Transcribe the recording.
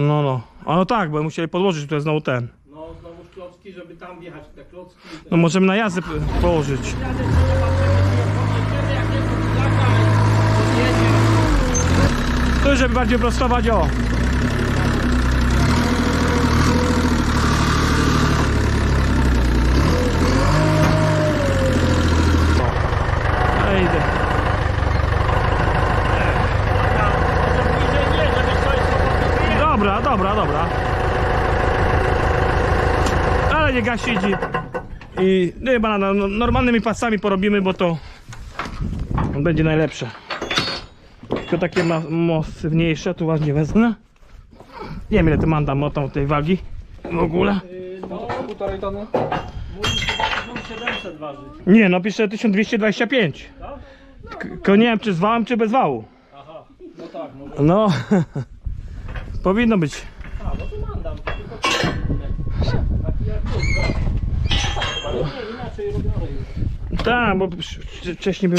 No, no. A no tak, bo musieli podłożyć tutaj znowu ten. No znowu klocki, żeby tam wjechać te klocki. No możemy na jazdę położyć. Tu, żeby bardziej prostować, o. Dobra, dobra, dobra. Ale nie gasić i, i no chyba na, no, normalnymi pasami porobimy, bo to będzie najlepsze. Tylko takie ma, masywniejsze, tu ważnie wezmę. Nie wiem ile to mam tam o tą tej wagi w ogóle. No, Półtorej tony? mój 1700 waży. Nie, no pisze 1225. Tak? Tylko nie wiem czy z wałem czy bez wału. Aha, no tak, może. No, powinno być. A, no to mandam. Tak, bo wcześniej był.